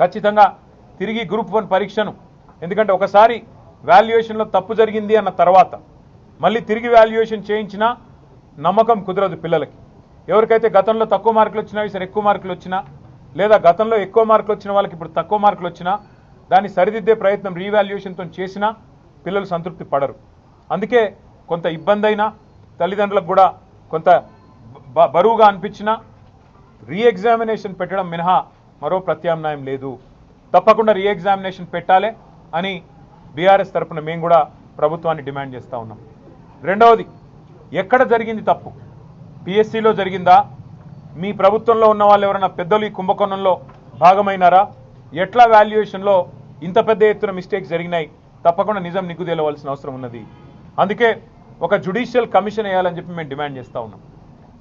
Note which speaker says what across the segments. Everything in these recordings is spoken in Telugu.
Speaker 1: ఖచ్చితంగా తిరిగి గ్రూప్ వన్ పరీక్షను. ఎందుకంటే ఒకసారి వాల్యుయేషన్లో తప్పు జరిగింది అన్న తర్వాత మళ్ళీ తిరిగి వాల్యుయేషన్ చేయించినా నమ్మకం కుదరదు పిల్లలకి. ఎవరికైతే గతంలో తక్కువ మార్కులు వచ్చినా ఈసారి ఎక్కువ మార్కులు వచ్చినా లేదా గతంలో ఎక్కువ మార్కులు వచ్చిన వాళ్ళకి ఇప్పుడు తక్కువ మార్కులు వచ్చినా దాన్ని సరిదిద్దే ప్రయత్నం రీవాల్యుయేషన్తో చేసినా పిల్లలు సంతృప్తి పడరు. అందుకే కొంత ఇబ్బంది అయినా తల్లిదండ్రులకు కూడా కొంత బ- బరువుగా అనిపించినా రీ ఎగ్జామినేషన్ పెట్టడం మినహా మరో ప్రత్యామ్నాయం లేదు. తప్పకుండా రీఎగ్జామినేషన్ పెట్టాలి అని బీఆర్ఎస్ తరఫున మేము కూడా ప్రభుత్వాన్ని డిమాండ్ చేస్తూ ఉన్నాం. రెండవది ఎక్కడ జరిగింది తప్పు? పిఎస్సిలో జరిగిందా? మీ ప్రభుత్వంలో ఉన్న వాళ్ళు ఎవరైనా పెద్దలు ఈ కుంభకోణంలో భాగమైనారా? ఎట్లా వాల్యుయేషన్లో ఇంత పెద్ద ఎత్తున మిస్టేక్స్ జరిగినాయి? తప్పకుండా నిజం నిగ్గుదేలవలసిన అవసరం ఉన్నది. అందుకే ఒక జుడిషియల్ కమిషన్ వేయాలని చెప్పి మేము డిమాండ్ చేస్తూ ఉన్నాం.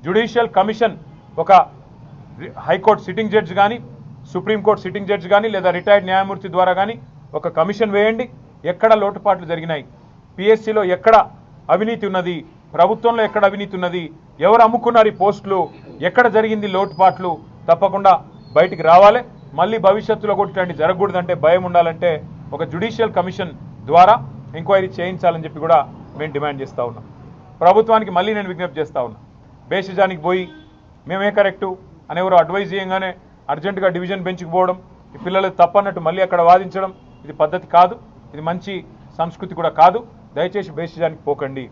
Speaker 1: జుడిషియల్ కమిషన్ ఒక హైకోర్టు సిట్టింగ్ జడ్జి కానీ సుప్రీంకోర్టు సిట్టింగ్ జడ్జి కానీ లేదా రిటైర్డ్ న్యాయమూర్తి ద్వారా కానీ ఒక కమిషన్ వేయండి. ఎక్కడ లోటుపాట్లు జరిగినాయి? పిఎస్సిలో ఎక్కడ అవినీతి ఉన్నది? ప్రభుత్వంలో ఎక్కడ అవినీతి ఉన్నది? ఎవరు అమ్ముకున్నారు ఈ పోస్టులు? ఎక్కడ జరిగింది లోటుపాట్లు? తప్పకుండా బయటికి రావాలి. మళ్ళీ భవిష్యత్తులో కూడా ఇట్లాంటి జరగకూడదంటే భయం ఉండాలంటే ఒక జుడిషియల్ కమిషన్ ద్వారా ఎంక్వైరీ చేయించాలని చెప్పి కూడా మేము డిమాండ్ చేస్తూ ఉన్నాం. ప్రభుత్వానికి మళ్ళీ నేను విజ్ఞప్తి చేస్తా ఉన్నా. బేసిజానికి పోయి మేమే కరెక్టు అని ఎవరు అడ్వైజ్ చేయగానే అర్జెంటుగా డివిజన్ బెంచ్కి పోవడం ఈ పిల్లలు తప్పన్నట్టు మళ్ళీ అక్కడ వాదించడం ఇది పద్ధతి కాదు ఇది మంచి సంస్కృతి కూడా కాదు. దయచేసి బేసిజానికి పోకండి.